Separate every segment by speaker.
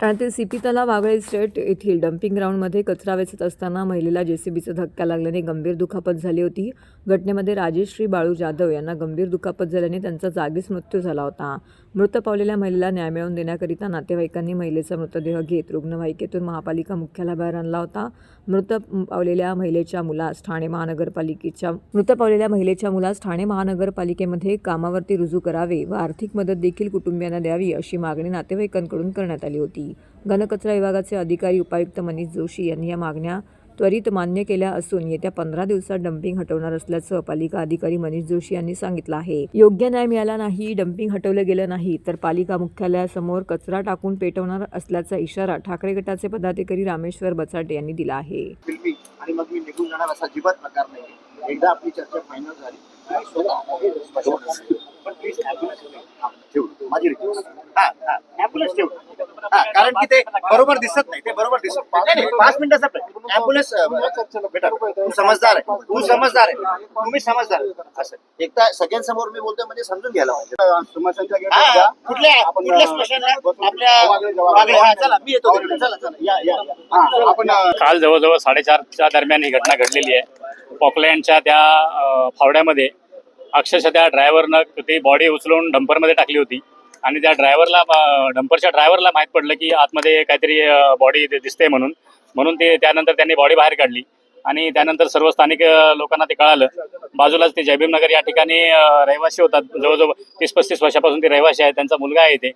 Speaker 1: ठाण्यातील सीपी तलाव वागळे स्टेट येथील डम्पिंग ग्राउंडमध्ये कचरा वेचत असताना महिलेला जेसीबीचा धक्का लागल्याने गंभीर दुखापत झाली होती. घटनेमध्ये राजेश्री बाळू जाधव यांना गंभीर दुखापत झाल्याने त्यांचा जागीच मृत्यू झाला होता. मृत पावलेल्या महिलेला न्याय मिळवून देण्याकरिता नातेवाईकांनी महिलेचा मृतदेह घेत रुग्णवाहिकेतून महापालिका मुख्यालयाबाहेर आणला होता. मृत पावलेल्या महिलेच्या मुलास ठाणे महानगरपालिकेच्या मृत पावलेल्या महिलेच्या मुलास ठाणे महानगरपालिकेमध्ये कामावरती रुजू करावे व आर्थिक मदत देखील कुटुंबियांना द्यावी अशी मागणी नातेवाईकांकडून करण्यात आली होती. घनकचरा विभागाचे अधिकारी उपायुक्त मनीष जोशी यांनी या मागण्या त्वरित मान्य केल्या असून येत्या पंधरा दिवसात डम्पिंग हटवणार असल्याचं पालिका अधिकारी मनीष जोशी यांनी सांगितलं आहे. योग्य न्याय मिळाला नाही डम्पिंग हटवलं गेलं नाही तर पालिका मुख्यालयासमोर कचरा टाकून पेटवणार असल्याचा इशारा ठाकरे गटाचे पदाधिकारी रामेश्वर बचाटे यांनी दिला आहे.
Speaker 2: फिल्मी आणि मग मी निघून जाणार असा अजिबात प्रकार नाही एकदा आपली चर्चा फायनल झाली. पण प्लीज ठेव. माझी रिक्वेस्ट हा हा. ठेव. हा कारण की ते बरोबर दिसत नाही. ते बरोबर दिसत पाच मिनिटाचा ॲम्ब्युलन्स बेटा तू समजदार आहे. तू समजदार आहे. तुम्ही समजदार आहे. असं. एकदा सगळ्यांसमोर मी बोलतोय म्हणजे समजून घ्यायला पाहिजे. हा, कुठल्या कुठल्या स्पेशल आपल्या वागळे हा चला मी येतो तिकडे. चला चला. या या या. हा, आपण
Speaker 3: काल जवळजवळ साडेचारच्या दरम्यान ही घटना घडलेली आहे. पॉकलँडच्या त्या फावड्यामध्ये अक्षरशः त्या ड्रायव्हरनं ती बॉडी उचलून डंपरमध्ये टाकली होती. आणि त्या ड्रायव्हरला डंपरच्या ड्रायव्हरला माहीत पडलं की आतमध्ये काहीतरी बॉडी दिसते म्हणून. म्हणून ते त्यानंतर त्यांनी बॉडी बाहेर काढली. आणि त्यानंतर सर्व स्थानिक लोकांना ते कळालं. बाजूलाच ते जयभीमनगर या ठिकाणी रहिवासी होतात. जवळजवळ तीस पस्तीस वर्षापासून ते रहिवासी आहेत. त्यांचा मुलगा आहे इथे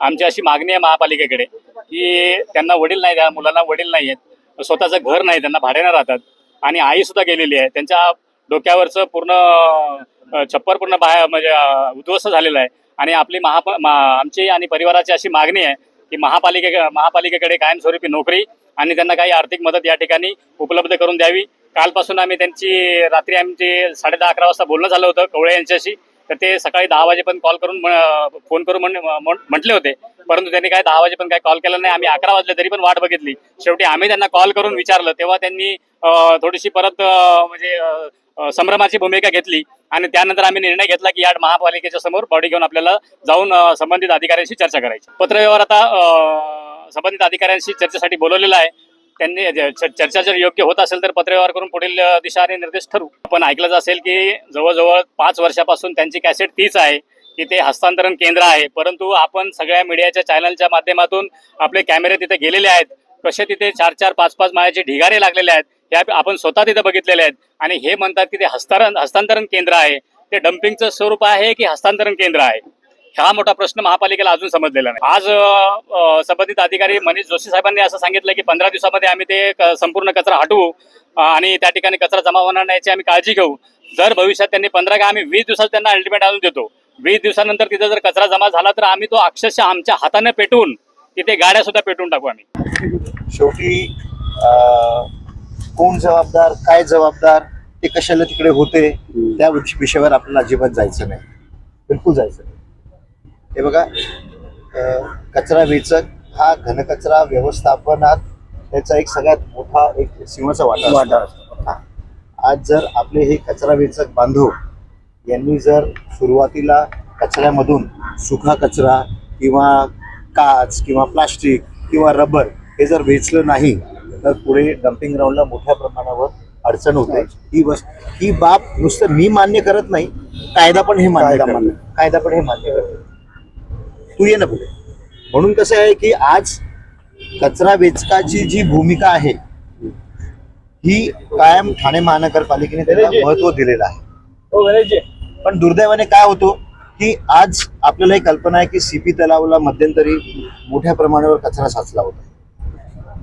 Speaker 3: आमची अशी मागणी आहे महापालिकेकडे की त्यांना वडील नाही त्या मुलांना वडील नाही आहेत. स्वतःचं घर नाही त्यांना भाड्यानं राहतात. आणि आई सुद्धा गेलेली आहे. त्यांच्या डोक्यावरचं पूर्ण छप्पर पूर्ण बाहेर म्हणजे उद्ध्वस्त झालेलं आहे. आणि आपली महाप आमची आणि परिवाराची अशी मागणी आहे की महापालिके महापालिकेकडे कायमस्वरूपी नोकरी आणि त्यांना काही आर्थिक मदत या ठिकाणी उपलब्ध करून द्यावी. कालपासून आम्ही त्यांची रात्री आमची साडे दहा अकरा वाजता बोलणं झालं होतं कवळे यांच्याशी. तर ते सकाळी दहा वाजेपर्यंत कॉल करून फोन करून म्हटले होते. परंतु त्यांनी काय दहा वाजेपर्यंत काय कॉल केला नाही. आम्ही अकरा वाजले तरी पण वाट बघितली. शेवटी आम्ही त्यांना कॉल करून विचारलं. तेव्हा त्यांनी थोडीशी परत म्हणजे संभ्रमाची भूमिका घेतली. आणि त्यानंतर आम्ही निर्णय घेतला की या महापालिकेच्या समोर बॉडी घेऊन आपल्याला जाऊन संबंधित अधिकाऱ्यांशी चर्चा करायची. पत्रव्यवहार आता संबंधित अधिकाऱ्यांशी चर्चेसाठी बोलवलेला आहे. त्यांनी चर्चा जर योग्य होत असेल तर पत्रव्यवहार करून पुढील दिशा आणि निर्देश ठरू. आपण ऐकलंच असेल की जवळजवळ पाच वर्षापासून त्यांची कॅसेट तीच आहे की ते हस्तांतरण केंद्र आहे. परंतु आपण सगळ्या मीडियाच्या चॅनलच्या माध्यमातून आपले कॅमेरे तिथे गेलेले आहेत. कसे तिथे चार चार पाच पाच माळ्याचे ढिगारे लागलेले आहेत हे आपण स्वतः तिथे बघितलेले आहेत. आणि हे म्हणतात की ते हस्तांतरण हस्तांतरण केंद्र आहे. ते डम्पिंगचं स्वरूप आहे की हस्तांतरण केंद्र आहे? हा मोठा प्रश्न महापालिकेला अजून समजलेला नाही. आज संबंधित अधिकारी मनीष जोशी साहेबांनी असं सांगितलं की पंधरा दिवसामध्ये आम्ही ते संपूर्ण कचरा हटवू आणि त्या ठिकाणी कचरा जमा होणार नाही याची आम्ही काळजी घेऊ. जर भविष्यात त्यांनी पंधरा का आम्ही वीस दिवसात त्यांना अल्टिमेट आणून देतो. वीस दिवसानंतर तिथे जर कचरा जमा झाला तर आम्ही तो अक्षरशः आमच्या हाताने पेटवून तिथे गाड्या सुद्धा पेटवून टाकू आम्ही.
Speaker 2: शेवटी कोण जबाबदार काय जबाबदार ते कशाला तिकडे होते त्या विषयावर आपल्याला अजिबात जायचं नाही. बिलकुल जायचं नाही. हे बघा कचरा वेचक हा घनकचरा व्यवस्थापनात त्याचा एक सगळ्यात मोठा एक सिंहाचा वाटा असतो. हा. आज जर आपले हे कचरा वेचक बांधव यांनी जर सुरुवातीला कचऱ्यामधून सुखा कचरा किंवा काच किंवा प्लास्टिक किंवा रबर हे जर वेचलं नाही तर पुढे डम्पिंग ग्राउंडला मोठ्या प्रमाणावर अडचण होते. ही वस ही बाब नुसतं मी मान्य करत नाही कायदा पण हे मान्य कायदा पण हे मान्य करतो तू ये ना पुढे. म्हणून कसं आहे की आज कचरा वेचकाची जी भूमिका आहे ही कायम ठाणे महानगरपालिकेने त्याला महत्त्व दिलेलं आहे. पण दुर्दैवाने काय होतो की आज आपल्याला एक कल्पना आहे की सीपी तलावाला मध्यंतरी मोठ्या प्रमाणावर कचरा साचला होता.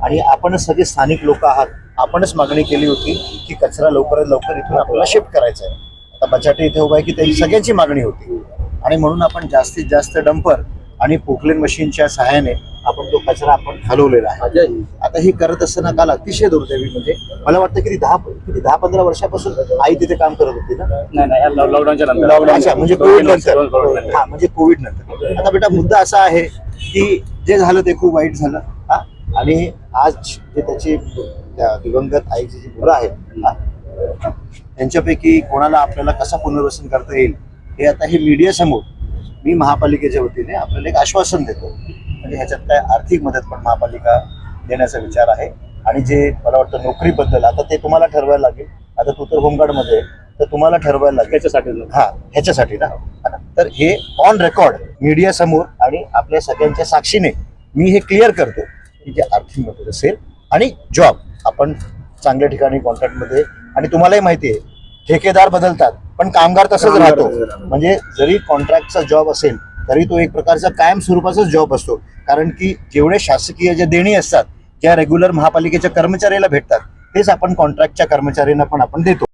Speaker 2: आणि आपणच सगळे स्थानिक लोक आहात आपणच मागणी केली होती की कचरा लवकरात लवकर इथून आपल्याला शिफ्ट करायचा आहे. आता बचाटे इथे उभा आहे की त्याची सगळ्यांची मागणी होती. आणि म्हणून आपण जास्तीत जास्त डंपर आणि पोकलेन मशीनच्या सहाय्याने आपण तो कचरा आपण हलवलेला आहे. आता हे करत असताना काल अतिशय दुर्दैवी म्हणजे मला वाटतं की दहा किती दहा पंधरा वर्षापासून आई तिथे काम करत होती ना?
Speaker 3: लॉकडाऊनच्या
Speaker 2: म्हणजे कोविड नंतर. हा म्हणजे कोविड नंतर. आता बेटा मुद्दा असा आहे की जे झालं ते खूप वाईट झालं. हा? आणि आज जे त्याची त्या दिवंगत आईची जी मुलं आहेत त्यांच्यापैकी कोणाला आपल्याला कसा पुनर्वसन करता येईल हे आता हे मीडिया समोर मी महापालिकेच्या वतीने आपल्याला एक आश्वासन देतो. म्हणजे ह्याच्यात काय आर्थिक मदत पण महापालिका देण्याचा विचार आहे. आणि जे मला वाटतं नोकरीबद्दल आता ते तुम्हाला ठरवायला लागेल. आता तू तर होमगार्डमध्ये तर तुम्हाला ठरवायला लागेल.
Speaker 3: त्याच्यासाठी
Speaker 2: हा ह्याच्यासाठी ना. हा ना. तर हे ऑन रेकॉर्ड मीडिया समोर आणि आपल्या सगळ्यांच्या साक्षीने मी हे क्लिअर करतो की जे आर्थिक मदत असेल आणि जॉब आपण चांगल्या ठिकाणी कॉन्ट्रॅक्टमध्ये आणि तुम्हालाही माहिती आहे ठेकेदार बदलतात पण कामगार
Speaker 3: तसंच राहतो.
Speaker 2: म्हणजे जरी कॉन्ट्रॅक्टचा जॉब असेल तरी तो एक प्रकारचा कायम स्वरूपाचाच जॉब असतो. कारण की जेवढे शासकीय जे देणी असतात ज्या रेग्युलर महापालिकेच्या कर्मचाऱ्याला भेटतात. तेच आपण कॉन्ट्रॅक्टच्या कर्मचाऱ्यांना पण आपण देतो.